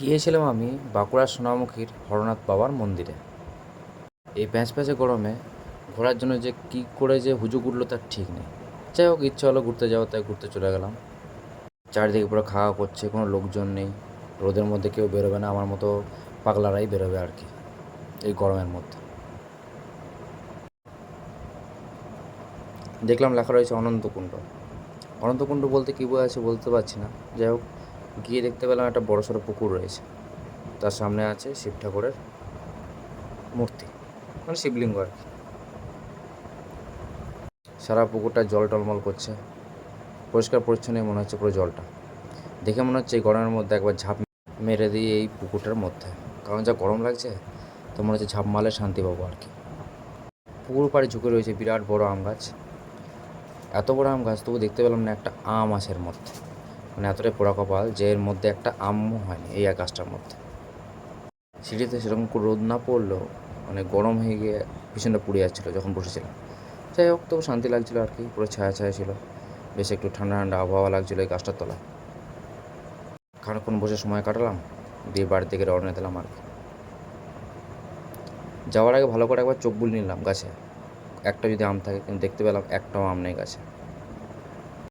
গিয়েছিলাম আমি বাঁকুড়ার সোনামুখীর হরনাথ বাবার মন্দিরে। এই প্যাঁচ প্যাঁচে গরমে ঘোরার জন্য যে কী করে যে হুজুগ উঠল তার ঠিক নেই। যাই হোক, ইচ্ছা হলো ঘুরতে যাওয়া তাই ঘুরতে চলে গেলাম। চারিদিকে পুরো খাওয়া করছে, কোনো লোকজন নেই। রোদের মধ্যে কেউ বেরোবে না, আমার মতো পাগলারাই বেরোবে আর কি, এই গরমের মধ্যে। দেখলাম লেখা রয়েছে অনন্তকুণ্ড। অনন্তকুণ্ড বলতে কী বোঝাচ্ছে বলতে পারছি না। যাই হোক গিয়ে দেখতে পেলাম একটা বড় সড়ো পুকুর রয়েছে। তার সামনে আছে শিব ঠাকুরের মূর্তি মানে শিবলিঙ্গ আর কি। সারা পুকুরটা জল টলমল করছে, পরিষ্কার পরিচ্ছন্নই মনে হচ্ছে পুরো জলটা। দেখে মনে হচ্ছে এই গরমের মধ্যে একবার ঝাঁপ মেরে দিই এই পুকুরটার মধ্যে। কারণ যা গরম লাগছে, তো মনে হচ্ছে ঝাঁপ মারলে শান্তি পাবো আর কি। পুকুর পাড়ে ঝুঁকে রয়েছে বিরাট বড় আম গাছ। এত বড় আম গাছ, তবু দেখতে পেলাম না একটা আম আছে এর মধ্যে। মানে এতটাই পোড়া কপাল যে এর মধ্যে একটা আমও হয়নি এই গাছটার মধ্যে। সিঁড়িতে সেরকম রোদ না পড়লেও মানে গরম হয়ে গিয়ে পিছনটা পুড়ে যাচ্ছিল যখন বসেছিলাম। যাই হোক, তবু শান্তি লাগছিল আর কি, পুরো ছায়া ছায়া ছিল। বেশ একটু ঠান্ডা ঠান্ডা আবহাওয়া লাগছিল এই গাছটার তলায়। খানিকক্ষণ বসে সময় কাটালাম, দিয়ে বাড়ির দিকে রওনা দিলাম আর কি। যাওয়ার আগে ভালো করে একবার চোখ বুলিয়ে নিলাম গাছে। একটা যদি আম থাকে, কিন্তু দেখতে পেলাম একটাও আম নেই গাছে।